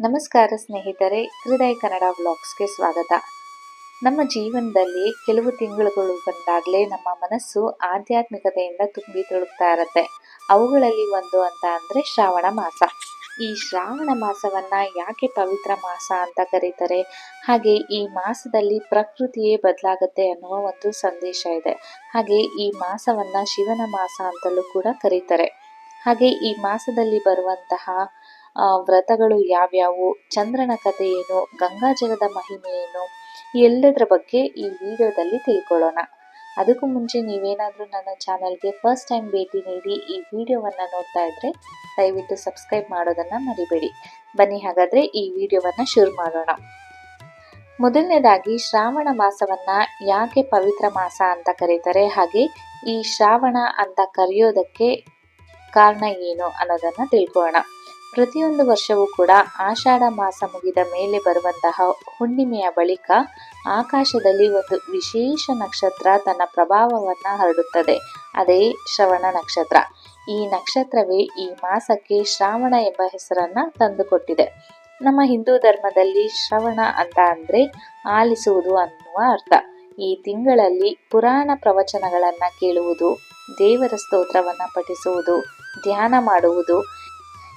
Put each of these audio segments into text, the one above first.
ನಮಸ್ಕಾರ ಸ್ನೇಹಿತರೆ, ಹೃದಯ ಕನ್ನಡ ವ್ಲಾಗ್ಸ್ಗೆ ಸ್ವಾಗತ. ನಮ್ಮ ಜೀವನದಲ್ಲಿ ಕೆಲವು ತಿಂಗಳುಗಳು ಬಂದಾಗಲೇ ನಮ್ಮ ಮನಸ್ಸು ಆಧ್ಯಾತ್ಮಿಕತೆಯಿಂದ ತುಂಬಿ ತುಳುಕ್ತಾ ಇರುತ್ತೆ. ಅವುಗಳಲ್ಲಿ ಒಂದು ಅಂತ ಅಂದರೆ ಶ್ರಾವಣ ಮಾಸ. ಈ ಶ್ರಾವಣ ಮಾಸವನ್ನ ಯಾಕೆ ಪವಿತ್ರ ಮಾಸ ಅಂತ ಕರೀತಾರೆ? ಹಾಗೆ ಈ ಮಾಸದಲ್ಲಿ ಪ್ರಕೃತಿಯೇ ಬದಲಾಗುತ್ತೆ ಅನ್ನುವ ಒಂದು ಸಂದೇಶ ಇದೆ. ಹಾಗೆ ಈ ಮಾಸವನ್ನ ಶಿವನ ಮಾಸ ಅಂತಲೂ ಕೂಡ ಕರೀತಾರೆ. ಹಾಗೆ ಈ ಮಾಸದಲ್ಲಿ ಬರುವಂತಹ ವ್ರತಗಳು ಯಾವ್ಯಾವು? ಚಂದ್ರನ ಕಥೆ ಏನು? ಗಂಗಾಜಲದ ಮಹಿಮೆ ಏನು? ಎಲ್ಲದರ ಬಗ್ಗೆ ಈ ವಿಡಿಯೋದಲ್ಲಿ ತಿಳ್ಕೊಳ್ಳೋಣ. ಅದಕ್ಕೂ ಮುಂಚೆ ನೀವೇನಾದರೂ ನನ್ನ ಚಾನಲ್ಗೆ ಫಸ್ಟ್ ಟೈಮ್ ಭೇಟಿ ನೀಡಿ ಈ ವಿಡಿಯೋವನ್ನು ನೋಡ್ತಾ ಇದ್ರೆ ದಯವಿಟ್ಟು ಸಬ್ಸ್ಕ್ರೈಬ್ ಮಾಡೋದನ್ನು ಮರಿಬೇಡಿ. ಬನ್ನಿ ಹಾಗಾದರೆ ಈ ವಿಡಿಯೋವನ್ನು ಶುರು ಮಾಡೋಣ. ಮೊದಲನೇದಾಗಿ ಶ್ರಾವಣ ಮಾಸವನ್ನು ಯಾಕೆ ಪವಿತ್ರ ಮಾಸ ಅಂತ ಕರೀತಾರೆ? ಹಾಗೆ ಈ ಶ್ರಾವಣ ಅಂತ ಕರೆಯೋದಕ್ಕೆ ಕಾರಣ ಏನು ಅನ್ನೋದನ್ನು ತಿಳ್ಕೊಳ್ಳೋಣ. ಪ್ರತಿಯೊಂದು ವರ್ಷವೂ ಕೂಡ ಆಷಾಢ ಮಾಸ ಮುಗಿದ ಮೇಲೆ ಬರುವಂತಹ ಹುಣ್ಣಿಮೆಯ ಬಳಿಕ ಆಕಾಶದಲ್ಲಿ ಒಂದು ವಿಶೇಷ ನಕ್ಷತ್ರ ತನ್ನ ಪ್ರಭಾವವನ್ನು ಹರಡುತ್ತದೆ. ಅದೇ ಶ್ರವಣ ನಕ್ಷತ್ರ. ಈ ನಕ್ಷತ್ರವೇ ಈ ಮಾಸಕ್ಕೆ ಶ್ರಾವಣ ಎಂಬ ಹೆಸರನ್ನ ತಂದುಕೊಟ್ಟಿದೆ. ನಮ್ಮ ಹಿಂದೂ ಧರ್ಮದಲ್ಲಿ ಶ್ರವಣ ಅಂತ ಅಂದ್ರೆ ಆಲಿಸುವುದು ಅನ್ನುವ ಅರ್ಥ. ಈ ತಿಂಗಳಲ್ಲಿ ಪುರಾಣ ಪ್ರವಚನಗಳನ್ನ ಕೇಳುವುದು, ದೇವರ ಸ್ತೋತ್ರವನ್ನ ಪಠಿಸುವುದು, ಧ್ಯಾನ ಮಾಡುವುದು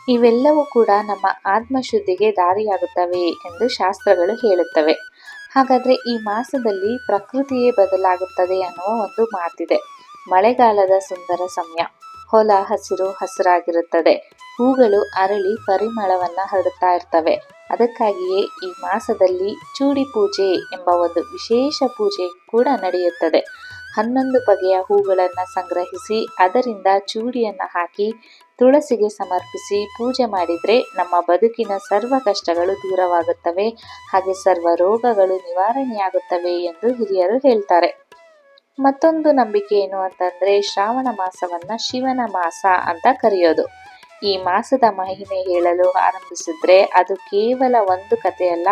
ಇವೆಲ್ಲವೂ ಕೂಡ ನಮ್ಮ ಆತ್ಮಶುದ್ಧಿಗೆ ದಾರಿಯಾಗುತ್ತವೆ ಎಂದು ಶಾಸ್ತ್ರಗಳು ಹೇಳುತ್ತವೆ. ಹಾಗಾದ್ರೆ ಈ ಮಾಸದಲ್ಲಿ ಪ್ರಕೃತಿಯೇ ಬದಲಾಗುತ್ತದೆ ಅನ್ನುವ ಒಂದು ಮಾತಿದೆ. ಮಳೆಗಾಲದ ಸುಂದರ ಸಮಯ. ಹೊಲ ಹಸಿರು ಹಸಿರಾಗಿರುತ್ತದೆ. ಹೂಗಳು ಅರಳಿ ಪರಿಮಳವನ್ನ ಹರಡುತ್ತಾ ಇರ್ತವೆ. ಅದಕ್ಕಾಗಿಯೇ ಈ ಮಾಸದಲ್ಲಿ ಚೂಡಿ ಪೂಜೆ ಎಂಬ ಒಂದು ವಿಶೇಷ ಪೂಜೆ ಕೂಡ ನಡೆಯುತ್ತದೆ. ಹನ್ನೊಂದು ಬಗೆಯ ಹೂಗಳನ್ನು ಸಂಗ್ರಹಿಸಿ, ಅದರಿಂದ ಚೂಡಿಯನ್ನು ಹಾಕಿ, ತುಳಸಿಗೆ ಸಮರ್ಪಿಸಿ ಪೂಜೆ ಮಾಡಿದರೆ ನಮ್ಮ ಬದುಕಿನ ಸರ್ವ ಕಷ್ಟಗಳು ದೂರವಾಗುತ್ತವೆ. ಹಾಗೆ ಸರ್ವ ರೋಗಗಳು ನಿವಾರಣೆಯಾಗುತ್ತವೆ ಎಂದು ಹಿರಿಯರು ಹೇಳ್ತಾರೆ. ಮತ್ತೊಂದು ನಂಬಿಕೆ ಏನು ಅಂತಂದರೆ, ಶ್ರಾವಣ ಮಾಸವನ್ನು ಶಿವನ ಮಾಸ ಅಂತ ಕರೆಯೋದು. ಈ ಮಾಸದ ಮಹಿಮೆ ಹೇಳಲು ಆರಂಭಿಸಿದ್ರೆ ಅದು ಕೇವಲ ಒಂದು ಕಥೆಯಲ್ಲ,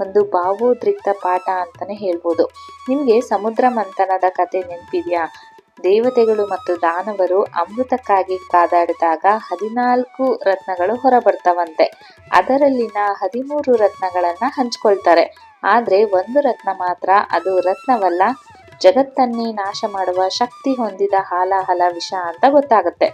ಒಂದು ಭಾವೋದ್ರಿಕ್ತ ಪಾಠ ಅಂತಾನೆ ಹೇಳ್ಬೋದು. ನಿಮಗೆ ಸಮುದ್ರ ಮಂಥನದ ಕತೆ ನೆನಪಿದೆಯಾ? ದೇವತೆಗಳು ಮತ್ತು ದಾನವರು ಅಮೃತಕ್ಕಾಗಿ ಕಾದಾಡಿದಾಗ ಹದಿನಾಲ್ಕು ರತ್ನಗಳು ಹೊರಬರ್ತವಂತೆ. ಅದರಲ್ಲಿನ ಹದಿಮೂರು ರತ್ನಗಳನ್ನು ಹಂಚ್ಕೊಳ್ತಾರೆ. ಆದರೆ ಒಂದು ರತ್ನ ಮಾತ್ರ ಅದು ರತ್ನವಲ್ಲ, ಜಗತ್ತನ್ನೇ ನಾಶ ಮಾಡುವ ಶಕ್ತಿ ಹೊಂದಿದ ಹಾಲಾಹಲ ವಿಷ ಅಂತ ಗೊತ್ತಾಗುತ್ತೆ.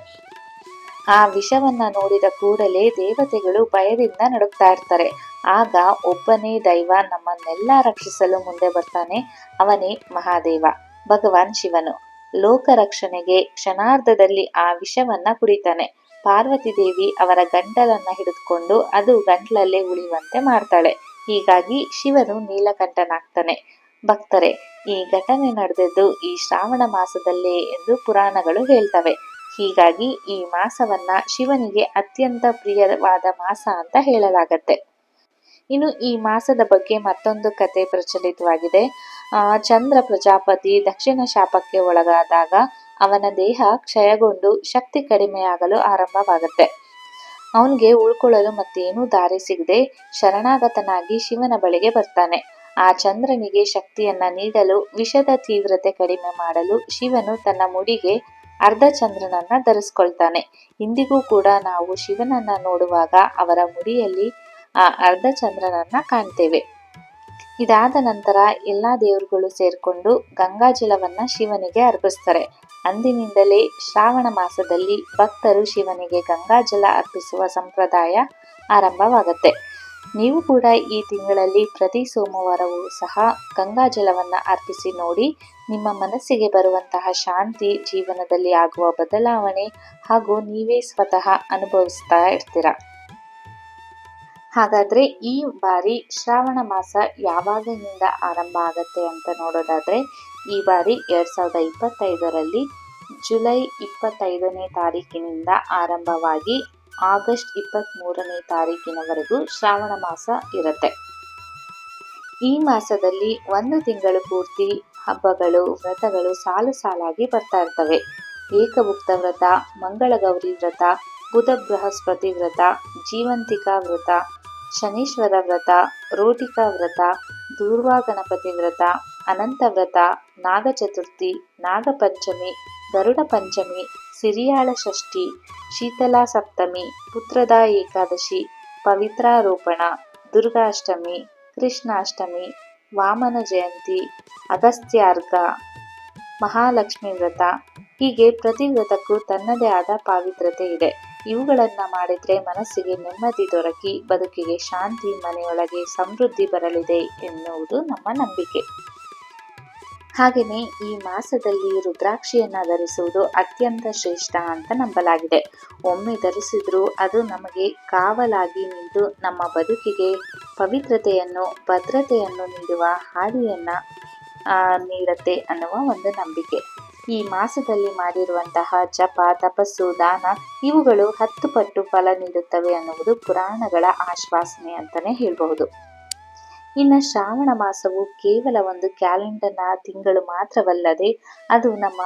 ಆ ವಿಷವನ್ನ ನೋಡಿದ ಕೂಡಲೇ ದೇವತೆಗಳು ಭಯದಿಂದ ನಡುಕ್ತಾ ಇರ್ತಾರೆ. ಆಗ ಒಬ್ಬನೇ ದೈವ ನಮ್ಮನ್ನೆಲ್ಲ ರಕ್ಷಿಸಲು ಮುಂದೆ ಬರ್ತಾನೆ. ಅವನೇ ಮಹಾದೇವ, ಭಗವಾನ್ ಶಿವನು. ಲೋಕ ರಕ್ಷಣೆಗೆ ಕ್ಷಣಾರ್ಧದಲ್ಲಿ ಆ ವಿಷವನ್ನ ಕುಡಿತಾನೆ. ಪಾರ್ವತಿ ದೇವಿ ಅವರ ಗಂಟಲನ್ನ ಹಿಡಿದುಕೊಂಡು ಅದು ಗಂಟ್ಲಲ್ಲೇ ಉಳಿಯುವಂತೆ ಮಾಡ್ತಾಳೆ. ಹೀಗಾಗಿ ಶಿವನು ನೀಲಕಂಠನಾಗ್ತಾನೆ. ಭಕ್ತರೆ, ಈ ಘಟನೆ ನಡೆದದ್ದು ಈ ಶ್ರಾವಣ ಮಾಸದಲ್ಲೇ ಎಂದು ಪುರಾಣಗಳು ಹೇಳ್ತವೆ. ಹೀಗಾಗಿ ಈ ಮಾಸವನ್ನ ಶಿವನಿಗೆ ಅತ್ಯಂತ ಪ್ರಿಯವಾದ ಮಾಸ ಅಂತ ಹೇಳಲಾಗತ್ತೆ. ಇನ್ನು ಈ ಮಾಸದ ಬಗ್ಗೆ ಮತ್ತೊಂದು ಕತೆ ಪ್ರಚಲಿತವಾಗಿದೆ. ಆ, ಚಂದ್ರ ಪ್ರಜಾಪತಿ ದಕ್ಷಿಣ ಶಾಪಕ್ಕೆ ಒಳಗಾದಾಗ ಅವನ ದೇಹ ಕ್ಷಯಗೊಂಡು ಶಕ್ತಿ ಕಡಿಮೆಯಾಗಲು ಆರಂಭವಾಗುತ್ತೆ. ಅವನಿಗೆ ಉಳ್ಕೊಳ್ಳಲು ಮತ್ತೇನೂ ದಾರಿ ಸಿಗದೆ ಶರಣಾಗತನಾಗಿ ಶಿವನ ಬಳಿಗೆ ಬರ್ತಾನೆ. ಆ ಚಂದ್ರನಿಗೆ ಶಕ್ತಿಯನ್ನ ನೀಡಲು ವಿಷದ ತೀವ್ರತೆ ಕಡಿಮೆ ಮಾಡಲು ಶಿವನು ತನ್ನ ಮುಡಿಗೆ ಅರ್ಧ ಚಂದ್ರನನ್ನ ಧರಿಸ್ಕೊಳ್ತಾನೆ. ಇಂದಿಗೂ ಕೂಡ ನಾವು ಶಿವನನ್ನ ನೋಡುವಾಗ ಅವರ ಮುಡಿಯಲ್ಲಿ, ಆ, ಅರ್ಧ ಚಂದ್ರನನ್ನ ಕಾಣ್ತೇವೆ. ಇದಾದ ನಂತರ ಎಲ್ಲಾ ದೇವರುಗಳು ಸೇರ್ಕೊಂಡು ಗಂಗಾಜಲವನ್ನ ಶಿವನಿಗೆ ಅರ್ಪಿಸ್ತಾರೆ. ಅಂದಿನಿಂದಲೇ ಶ್ರಾವಣ ಮಾಸದಲ್ಲಿ ಭಕ್ತರು ಶಿವನಿಗೆ ಗಂಗಾಜಲ ಅರ್ಪಿಸುವ ಸಂಪ್ರದಾಯ ಆರಂಭವಾಗುತ್ತೆ. ನೀವು ಕೂಡ ಈ ತಿಂಗಳಲ್ಲಿ ಪ್ರತಿ ಸೋಮವಾರವೂ ಸಹ ಗಂಗಾಜಲವನ್ನ ಅರ್ಪಿಸಿ ನೋಡಿ, ನಿಮ್ಮ ಮನಸ್ಸಿಗೆ ಬರುವಂತಹ ಶಾಂತಿ, ಜೀವನದಲ್ಲಿ ಆಗುವ ಬದಲಾವಣೆ ಹಾಗೂ ನೀವೇ ಸ್ವತಃ ಅನುಭವಿಸ್ತಾ ಇರ್ತೀರ? ಹಾಗಾದರೆ ಈ ಬಾರಿ ಶ್ರಾವಣ ಮಾಸ ಯಾವಾಗಿನಿಂದ ಆರಂಭ ಆಗತ್ತೆ ಅಂತ ನೋಡೋದಾದರೆ, ಈ ಬಾರಿ ಎರಡು ಸಾವಿರದ ಇಪ್ಪತ್ತೈದರಲ್ಲಿ ಜುಲೈ ಇಪ್ಪತ್ತೈದನೇ ತಾರೀಕಿನಿಂದ ಆರಂಭವಾಗಿ ಆಗಸ್ಟ್ ಇಪ್ಪತ್ತ್ ಮೂರನೇ ತಾರೀಕಿನವರೆಗೂ ಶ್ರಾವಣ ಮಾಸ ಇರುತ್ತೆ. ಈ ಮಾಸದಲ್ಲಿ ಒಂದು ತಿಂಗಳು ಪೂರ್ತಿ ಹಬ್ಬಗಳು, ವ್ರತಗಳು ಸಾಲು ಸಾಲಾಗಿ ಬರ್ತಾ ಇರ್ತವೆ. ಏಕಭುಕ್ತ ವ್ರತ, ಮಂಗಳಗೌರಿ ವ್ರತ, ಬುಧ ಬೃಹಸ್ಪತಿ ವ್ರತ, ಜೀವಂತಿಕಾ ವ್ರತ, ಶನೀಶ್ವರ ವ್ರತ, ರೋಟಿಕಾ ವ್ರತ ದೂರ್ವಾ ಗಣಪತಿ ವ್ರತ, ಅನಂತ ವ್ರತ, ನಾಗಚತುರ್ಥಿ, ನಾಗಪಂಚಮಿ, ಗರುಡ ಪಂಚಮಿ ಸಿರಿಯಾಳ ಷಷ್ಠಿ, ಶೀತಲಾ ಸಪ್ತಮಿ, ಪುತ್ರದ ಏಕಾದಶಿ ಪವಿತ್ರಾರೋಪಣ ದುರ್ಗಾಷ್ಟಮಿ, ಕೃಷ್ಣಾಷ್ಟಮಿ, ವಾಮನ ಜಯಂತಿ, ಅಗಸ್ತ್ಯಾರ್ಘ, ಮಹಾಲಕ್ಷ್ಮಿ ವ್ರತ. ಹೀಗೆ ಪ್ರತಿ ವ್ರತಕ್ಕೂ ತನ್ನದೇ ಆದ ಪಾವಿತ್ರತೆ ಇದೆ. ಇವುಗಳನ್ನು ಮಾಡಿದರೆ ಮನಸ್ಸಿಗೆ ನೆಮ್ಮದಿ ದೊರಕಿ, ಬದುಕಿಗೆ ಶಾಂತಿ, ಮನೆಯೊಳಗೆ ಸಮೃದ್ಧಿ ಬರಲಿದೆ ಎನ್ನುವುದು ನಮ್ಮ ನಂಬಿಕೆ. ಹಾಗೆಯೇ ಈ ಮಾಸದಲ್ಲಿ ರುದ್ರಾಕ್ಷಿಯನ್ನು ಧರಿಸುವುದು ಅತ್ಯಂತ ಶ್ರೇಷ್ಠ ಅಂತ ನಂಬಲಾಗಿದೆ. ಒಮ್ಮೆ ಧರಿಸಿದ್ರೂ ಅದು ನಮಗೆ ಕಾವಲಾಗಿ ನಿಂತು ನಮ್ಮ ಬದುಕಿಗೆ ಪವಿತ್ರತೆಯನ್ನು, ಭದ್ರತೆಯನ್ನು ನೀಡುವ ಹಾದಿಯನ್ನು ನೀಡುತ್ತೆ ಅನ್ನುವ ಒಂದು ನಂಬಿಕೆ. ಈ ಮಾಸದಲ್ಲಿ ಮಾಡಿರುವಂತಹ ಜಪ, ತಪಸ್ಸು, ದಾನ ಇವುಗಳು ಹತ್ತು ಪಟ್ಟು ಫಲ ನೀಡುತ್ತವೆ ಅನ್ನುವುದು ಪುರಾಣಗಳ ಆಶ್ವಾಸನೆ ಅಂತಾನೆ ಹೇಳಬಹುದು. ಇನ್ನು ಶ್ರಾವಣ ಮಾಸವು ಕೇವಲ ಒಂದು ಕ್ಯಾಲೆಂಡರ್ನ ತಿಂಗಳು ಮಾತ್ರವಲ್ಲದೆ ಅದು ನಮ್ಮ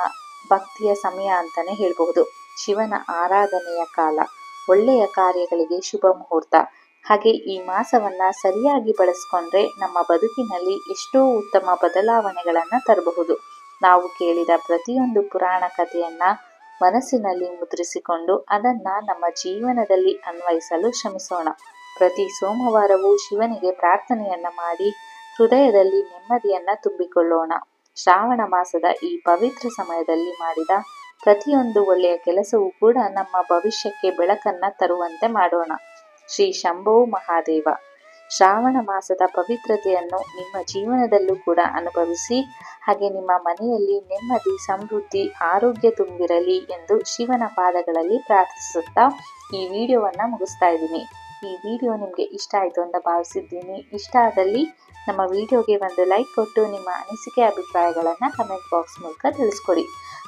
ಭಕ್ತಿಯ ಸಮಯ ಅಂತಾನೆ ಹೇಳಬಹುದು. ಶಿವನ ಆರಾಧನೆಯ ಕಾಲ, ಒಳ್ಳೆಯ ಕಾರ್ಯಗಳಿಗೆ ಶುಭ ಮುಹೂರ್ತ. ಹಾಗೆ ಈ ಮಾಸವನ್ನ ಸರಿಯಾಗಿ ಬಳಸ್ಕೊಂಡ್ರೆ ನಮ್ಮ ಬದುಕಿನಲ್ಲಿ ಎಷ್ಟೋ ಉತ್ತಮ ಬದಲಾವಣೆಗಳನ್ನ ತರಬಹುದು. ನಾವು ಕೇಳಿದ ಪ್ರತಿಯೊಂದು ಪುರಾಣ ಕಥೆಯನ್ನ ಮನಸ್ಸಿನಲ್ಲಿ ಮುದ್ರಿಸಿಕೊಂಡು ಅದನ್ನ ನಮ್ಮ ಜೀವನದಲ್ಲಿ ಅನ್ವಯಿಸಲು ಶ್ರಮಿಸೋಣ. ಪ್ರತಿ ಸೋಮವಾರವೂ ಶಿವನಿಗೆ ಪ್ರಾರ್ಥನೆಯನ್ನ ಮಾಡಿ ಹೃದಯದಲ್ಲಿ ನೆಮ್ಮದಿಯನ್ನ ತುಂಬಿಕೊಳ್ಳೋಣ. ಶ್ರಾವಣ ಮಾಸದ ಈ ಪವಿತ್ರ ಸಮಯದಲ್ಲಿ ಮಾಡಿದ ಪ್ರತಿಯೊಂದು ಒಳ್ಳೆಯ ಕೆಲಸವೂ ಕೂಡ ನಮ್ಮ ಭವಿಷ್ಯಕ್ಕೆ ಬೆಳಕನ್ನ ತರುವಂತೆ ಮಾಡೋಣ. ಶ್ರೀ ಶಂಭೋ ಮಹಾದೇವ. ಶ್ರಾವಣ ಮಾಸದ ಪವಿತ್ರತೆಯನ್ನು ನಿಮ್ಮ ಜೀವನದಲ್ಲೂ ಕೂಡ ಅನುಭವಿಸಿ, ಹಾಗೆ ನಿಮ್ಮ ಮನೆಯಲ್ಲಿ ನೆಮ್ಮದಿ, ಸಮೃದ್ಧಿ, ಆರೋಗ್ಯ ತುಂಬಿರಲಿ ಎಂದು ಶಿವನ ಪಾದಗಳಲ್ಲಿ ಪ್ರಾರ್ಥಿಸುತ್ತಾ ಈ ವಿಡಿಯೋವನ್ನು ಮುಗಿಸ್ತಾ ಇದ್ದೀನಿ. ಈ ವಿಡಿಯೋ ನಿಮಗೆ ಇಷ್ಟ ಆಯಿತು ಅಂತ ಭಾವಿಸಿದ್ದೀನಿ. ಇಷ್ಟ ಆದಲ್ಲಿ ನಮ್ಮ ವಿಡಿಯೋಗೆ ಒಂದು ಲೈಕ್ ಕೊಟ್ಟು ನಿಮ್ಮ ಅನಿಸಿಕೆ ಅಭಿಪ್ರಾಯಗಳನ್ನು ಕಮೆಂಟ್ ಬಾಕ್ಸ್ ಮೂಲಕ ತಿಳಿಸ್ಕೊಡಿ.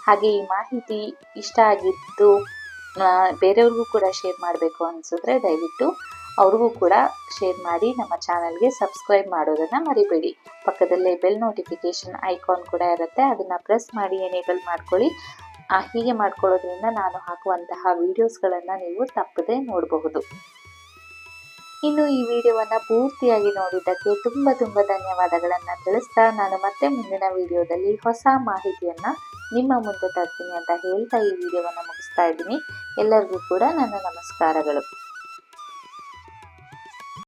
ಹಾಗೆ ಈ ಮಾಹಿತಿ ಇಷ್ಟ ಆಗಿದ್ದು ಬೇರೆಯವ್ರಿಗೂ ಕೂಡ ಶೇರ್ ಮಾಡಬೇಕು ಅನಿಸಿದ್ರೆ ದಯವಿಟ್ಟು ಅವ್ರಿಗೂ ಕೂಡ ಶೇರ್ ಮಾಡಿ ನಮ್ಮ ಚಾನಲ್ಗೆ ಸಬ್ಸ್ಕ್ರೈಬ್ ಮಾಡೋದನ್ನು ಮರಿಬೇಡಿ. ಪಕ್ಕದಲ್ಲೇ ಬೆಲ್ ನೋಟಿಫಿಕೇಷನ್ ಐಕಾನ್ ಕೂಡ ಇರುತ್ತೆ. ಅದನ್ನು ಪ್ರೆಸ್ ಮಾಡಿ ಎನೇಬಲ್ ಮಾಡ್ಕೊಳ್ಳಿ. ಹೀಗೆ ಮಾಡ್ಕೊಳ್ಳೋದ್ರಿಂದ ನಾನು ಹಾಕುವಂತಹ ವೀಡಿಯೋಸ್ಗಳನ್ನು ನೀವು ತಪ್ಪದೇ ನೋಡಬಹುದು. ಇನ್ನು ಈ ವಿಡಿಯೋವನ್ನು ಪೂರ್ತಿಯಾಗಿ ನೋಡಿದ್ದಕ್ಕೆ ತುಂಬ ತುಂಬ ಧನ್ಯವಾದಗಳನ್ನು ತಿಳಿಸ್ತಾ ನಾನು ಮತ್ತೆ ಮುಂದಿನ ವಿಡಿಯೋದಲ್ಲಿ ಹೊಸ ಮಾಹಿತಿಯನ್ನು ನಿಮ್ಮ ಮುಂದೆ ತರ್ತೀನಿ ಅಂತ ಹೇಳ್ತಾ ಈ ವಿಡಿಯೋವನ್ನು ಮುಗಿಸ್ತಾ ಇದ್ದೀನಿ. ಎಲ್ಲರಿಗೂ ಕೂಡ ನನ್ನ ನಮಸ್ಕಾರಗಳು.